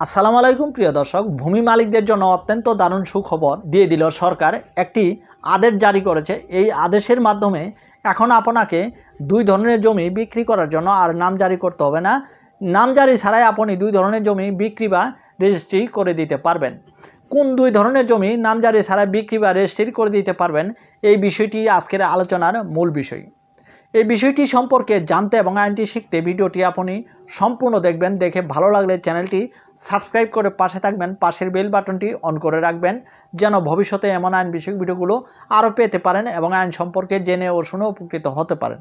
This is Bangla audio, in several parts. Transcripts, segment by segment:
আসসালামু আলাইকুম, প্রিয় দর্শক। ভূমি মালিকদের জন্য অত্যন্ত দারুণ সুখবর দিয়ে দিল সরকার। একটি আদেশ জারি করেছে। এই আদেশের মাধ্যমে এখন আপনাকে দুই ধরনের জমি বিক্রি করার জন্য আর নাম জারি করতে হবে না। নাম জারি ছাড়াই আপনি দুই ধরনের জমি বিক্রি বা রেজিস্ট্রি করে দিতে পারবেন। কোন দুই ধরনের জমি নাম জারি ছাড়া বিক্রি বা রেজিস্ট্রি করে দিতে পারবেন, এই বিষয়টি আজকের আলোচনার মূল বিষয়। এই বিষয়টি সম্পর্কে জানতে এবং আইনটি শিখতে ভিডিওটি আপনি সম্পূর্ণ দেখবেন, দেখে ভালো লাগলে চ্যানেলটি সাবস্ক্রাইব করে পাশে থাকবেন, পাশের বেল বাটনটি অন করে রাখবেন, যেন ভবিষ্যতে এমন আইন বিষয়ক ভিডিওগুলো আরও পেতে পারেন এবং আইন সম্পর্কে জেনে ও শুনে উপকৃত হতে পারেন।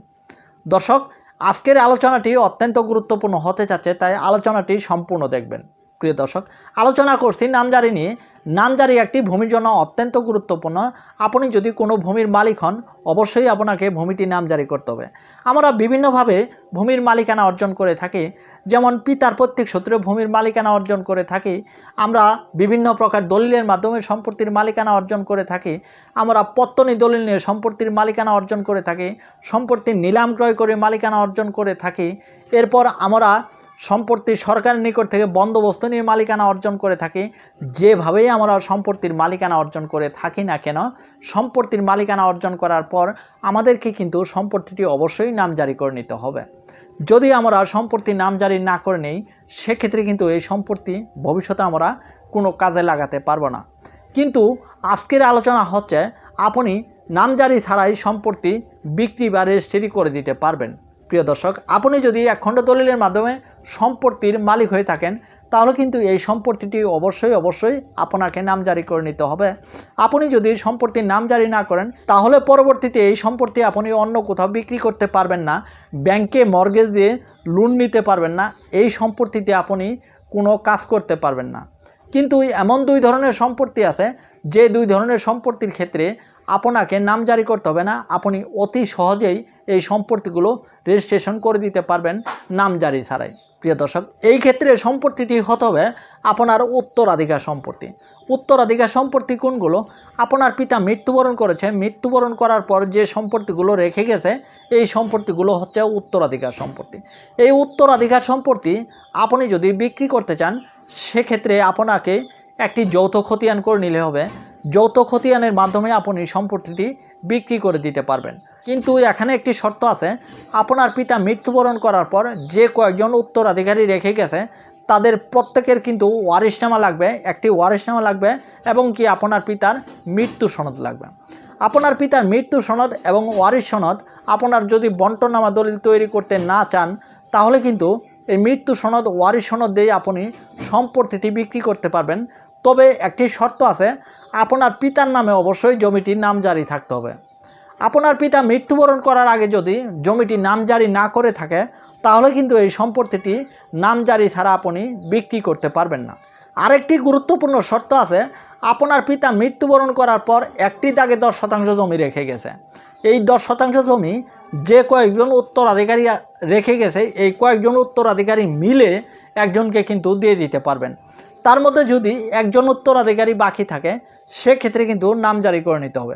দর্শক, আজকের আলোচনাটি অত্যন্ত গুরুত্বপূর্ণ হতে যাচ্ছে, তাই আলোচনাটি সম্পূর্ণ দেখবেন। প্রিয় দর্শক, আলোচনা করছি নামজারি নিয়ে। নামজারি একটি ভূমির জন্য অত্যন্ত গুরুত্বপূর্ণ। আপনি যদি কোনো ভূমির মালিক হন, অবশ্যই আপনাকে ভূমিটি নামজারি করতে হবে। আমরা বিভিন্নভাবে ভূমির মালিকানা অর্জন করে থাকি। যেমন পিতার প্রত্যেক সূত্রে ভূমির মালিকানা অর্জন করে থাকি। আমরা বিভিন্ন প্রকার দলিলের মাধ্যমে সম্পত্তির মালিকানা অর্জন করে থাকি। আমরা পত্তনি দলিল নিয়ে সম্পত্তির মালিকানা অর্জন করে থাকি। সম্পত্তির নিলাম ক্রয় করে মালিকানা অর্জন করে থাকি। এরপর আমরা সম্পত্তি সরকারের নিকট থেকে বন্দোবস্ত নিয়ে মালিকানা অর্জন করে থাকি। যেভাবেই আমরা সম্পত্তির মালিকানা অর্জন করে থাকি না কেন, সম্পত্তির মালিকানা অর্জন করার পর আমাদেরকে কিন্তু সম্পত্তিটি অবশ্যই নামজারি করে নিতে হবে। যদি আমরা সম্পত্তি নামজারি না করে নেই, সেক্ষেত্রে কিন্তু এই সম্পত্তি ভবিষ্যতে আমরা কোনো কাজে লাগাতে পারব না। কিন্তু আজকের আলোচনা হচ্ছে, আপনি নামজারি ছাড়াই সম্পত্তি বিক্রি বা রেজিস্ট্রি করে দিতে পারবেন। প্রিয় দর্শক, আপনি যদি এক খণ্ড দলিলের মাধ্যমে সম্পত্তির মালিক হয়ে থাকেন, তাহলে কিন্তু এই সম্পত্তিটি অবশ্যই অবশ্যই আপনাকে নামজারি করে নিতে হবে। আপনি যদি সম্পত্তির নামজারি না করেন, তাহলে পরবর্তীতে এই সম্পত্তি আপনি অন্য কোথাও বিক্রি করতে পারবেন না। ব্যাংকে মর্গেজ দিয়ে লোন নিতে পারবেন না, এই সম্পত্তিতে আপনি কোনো কাজ করতে পারবেন না। কিন্তু এমন দুই ধরনের সম্পত্তি আছে, যে দুই ধরনের সম্পত্তির ক্ষেত্রে আপনাকে নাম জারি করতে হবে না, আপনি অতি সহজেই এই সম্পত্তিগুলো রেজিস্ট্রেশন করে দিতে পারবেন নাম জারি ছাড়াই। প্রিয় দর্শক, এই ক্ষেত্রে সম্পত্তিটি হতে হবে আপনার উত্তরাধিকার সম্পত্তি। উত্তরাধিকার সম্পত্তি কোনগুলো? আপনার পিতা মৃত্যুবরণ করেছে, মৃত্যুবরণ করার পর যে সম্পত্তিগুলো রেখে গেছে, এই সম্পত্তিগুলো হচ্ছে উত্তরাধিকার সম্পত্তি। এই উত্তরাধিকার সম্পত্তি আপনি যদি বিক্রি করতে চান, সেক্ষেত্রে আপনাকে একটি যৌথ খতিয়ান করে নিলে হবে। যৌথ খতিয়ানের মাধ্যমে আপনি সম্পত্তিটি বিক্রি করে দিতে পারবেন। কিন্তু এখানে একটি শর্ত আছে। আপনার পিতা মৃত্যুবরণ করার পর যে কয়েকজন উত্তরাধিকারী রেখে গেছে, তাদের প্রত্যেকের কিন্তু ওয়ারিশনামা লাগবে, একটি ওয়ারিশনামা লাগবে এবং কি আপনার পিতার মৃত্যু সনদ লাগবে। আপনার পিতার মৃত্যু সনদ এবং ওয়ারিশ সনদ আপনার যদি বন্টনামা দলিল তৈরি করতে না চান, তাহলে কিন্তু এই মৃত্যু সনদ, ওয়ারিশ সনদ দিয়ে আপনি সম্পত্তিটি বিক্রি করতে পারবেন। তবে একটি শর্ত আছে, আপনার পিতার নামে অবশ্যই জমিটির নাম জারি থাকতে হবে। আপনার পিতা মৃত্যুবরণ করার আগে যদি জমিটি নামজারি না করে থাকে, তাহলে কিন্তু এই সম্পত্তিটি নামজারি ছাড়া আপনি বিক্রি করতে পারবেন না। আরেকটি গুরুত্বপূর্ণ শর্ত আছে, আপনার পিতা মৃত্যুবরণ করার পর একটি দাগে দশ শতাংশ জমি রেখে গেছে। এই দশ শতাংশ জমি যে কয়েকজন উত্তরাধিকারী রেখে গেছে, এই কয়েকজন উত্তরাধিকারী মিলে একজনকে কিন্তু দিয়ে দিতে পারবেন। তার মধ্যে যদি একজন উত্তরাধিকারী বাকি থাকে, সেক্ষেত্রে কিন্তু নাম জারি করে নিতে হবে।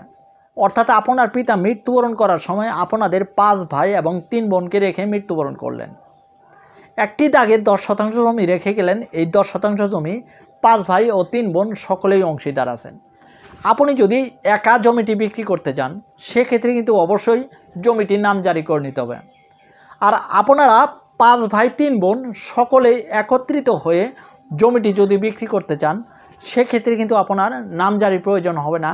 অর্থাৎ আপনার পিতা মৃত্যুবরণ করার সময় আপনাদের পাঁচ ভাই এবং তিন বোনকে রেখে মৃত্যুবরণ করলেন। একটি দাগে দশ শতাংশ জমি রেখে গেলেন। এই দশ শতাংশ জমি পাঁচ ভাই ও তিন বোন সকলেই অংশীদার আছেন। আপনি যদি একা জমিটি বিক্রি করতে চান, সেক্ষেত্রে কিন্তু অবশ্যই জমিটির নাম জারি করে নিতে হবে। আর আপনারা পাঁচ ভাই, তিন বোন সকলেই একত্রিত হয়ে জমিটি যদি বিক্রি করতে চান, সেক্ষেত্রে কিন্তু আপনার নাম জারির প্রয়োজন হবে না।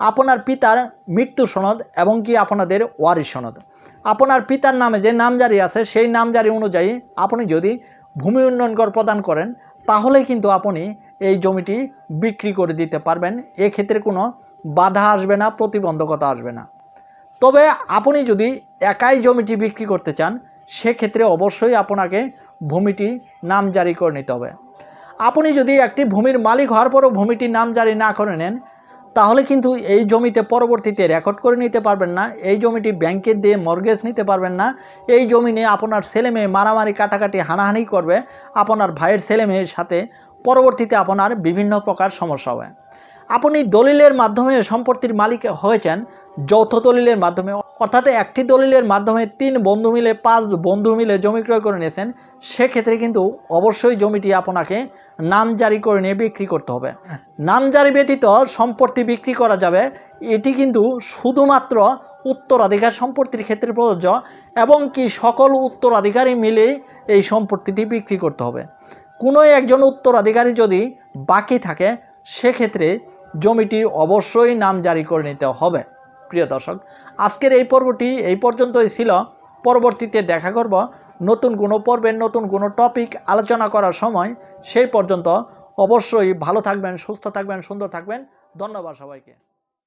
আপনার পিতার মৃত্যু সনদ এবং কি আপনাদের ওয়ারিশ সনদ। আপনার পিতার নামে যে নামজারি আছে, সেই নামজারি অনুযায়ী আপনি যদি ভূমি উন্নয়ন কর প্রদান করেন তাহলে কিন্তু আপনি এই জমিটি বিক্রি করে দিতে পারবেন। এক্ষেত্রে কোনো বাধা আসবে না, প্রতিবন্ধকতা আসবে না। তবে আপনি যদি একাই জমিটি বিক্রি করতে চান, সেক্ষেত্রে অবশ্যই আপনাকে ভূমিটি নাম জারি করে নিতে হবে। আপনি যদি একটি ভূমির মালিক হওয়ার পরও ভূমিটি নাম জারি না করে নেন তাহলে কিন্তু এই জমিতে পরবর্তীতে রেকর্ড করে নিতে পারবেন না, এই জমিটি ব্যাংকে দিয়ে মর্গেজ নিতে পারবেন না, এই জমি নিয়ে আপনার ছেলে মেয়ে মারামারি কাটাকাটি হানাহানি করবে, আপনার ভাইয়ের ছেলে মেয়ের সাথে পরবর্তীতে আপনার বিভিন্ন প্রকার সমস্যা হবে। আপনি দলিলের মাধ্যমে সম্পত্তির মালিক হয়েছেন, যৌথ দলিলের মাধ্যমে অর্থাৎ একটি দলিলের মাধ্যমে তিন বন্ধু মিলে পাঁচ বন্ধু মিলে জমি ক্রয় করে নিয়েছেন, সেক্ষেত্রে কিন্তু অবশ্যই জমিটি আপনাকে নাম জারি করে নিয়ে বিক্রি করতে হবে। নাম জারি ব্যতীত সম্পত্তি বিক্রি করা যাবে, এটি কিন্তু শুধুমাত্র উত্তরাধিকার সম্পত্তির ক্ষেত্রে প্রযোজ্য এবং কি সকল উত্তরাধিকারী মিলে এই সম্পত্তিটি বিক্রি করতে হবে। কোনো একজন উত্তরাধিকারী যদি বাকি থাকে, সেক্ষেত্রে জমিটি অবশ্যই নাম জারি করে নিতে হবে। প্রিয় দর্শক আজকের এই পর্বটি এই পর্যন্তই ছিল। পরবর্তীতে দেখা করব নতুন কোনো পর্বের নতুন কোনো টপিক আলোচনা করার সময়। সেই পর্যন্ত অবশ্যই ভালো থাকবেন, সুস্থ থাকবেন, সুন্দর থাকবেন। ধন্যবাদ সবাইকে।